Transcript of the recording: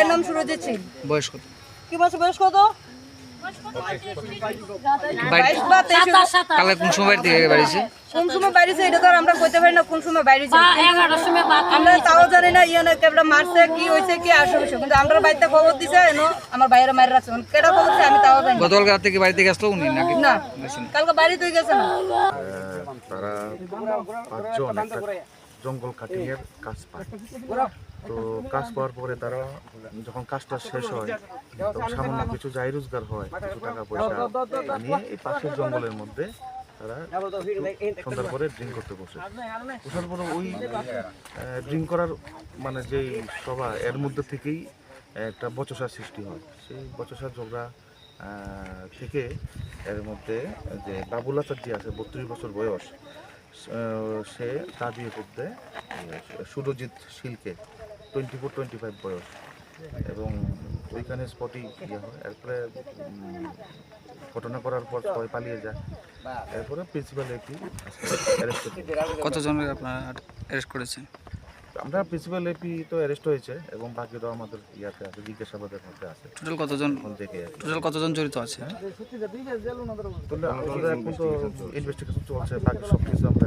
ভাইয়ের নাম সুরজিৎ সিং। বয়স কত? কি বছর বয়স কত? বাড়ি বাইশ বা তেইশ কালে কোন সময় থেকে বাড়িছে? কোন সময় বাইরেছে এটা তো আমরা কইতে পারি না কোন সময় বাইরেছে এগারোটার সময় বাদ আমরা তাও জানি না ইয়ে কেবলা মারছে কি হয়েছে কি আসে কিন্তু আমরা বাড়িতে খবর দিছে এনো আমার বাইরে মারি রাখছে কেটা খবর আমি তাও জানি গতকাল রাত থেকে বাড়ি থেকে উনি নাকি? না কালকে বাড়ি গেছে না। তারা পাঁচজন জঙ্গল কাটিয়ে কাজ পায়। তো কাজ পাওয়ার পরে তারা যখন কাজটা শেষ হয়, তখন সামান্য কিছু যাই রোজগার হয়, কিছু টাকা পয়সা নিয়ে এই পাশের জঙ্গলের মধ্যে তারা সন্ধ্যার পরে ড্রিঙ্ক করতে বসে। বসার পরে ওই ড্রিঙ্ক করার মানে যেই সভা, এর মধ্যে থেকেই একটা বচসার সৃষ্টি হয়। সেই বচসার ঝগড়া থেকে এর মধ্যে যে বাবুল আচার যে আছে, বত্রিশ বছর বয়স সে তা বিয়ে করতে সুরজিৎ শিলকে টোয়েন্টি ফোর টোয়েন্টি ফাইভ বয়স। এবং ওইখানে স্পটই ইয়ে হয়। এরপরে ঘটনা করার পর সবাই পালিয়ে যায়। এরপরে প্রিন্সিপাল এপি অ্যারেস্ট কতজনের আপনারা অ্যারেস্ট করেছেন? আমরা প্রিন্সিপাল এপি তো অ্যারেস্ট হয়েছে এবং বাকিরাও আমাদের ইয়াতে আছে জিজ্ঞাসাবাদের মধ্যে আছে। টোটাল কতজন থেকে টোটাল কতজন জড়িত আছে? তো আমরা এখন তো ইনভেস্টিগেশন চলছে বাকি সব কিছু আমরা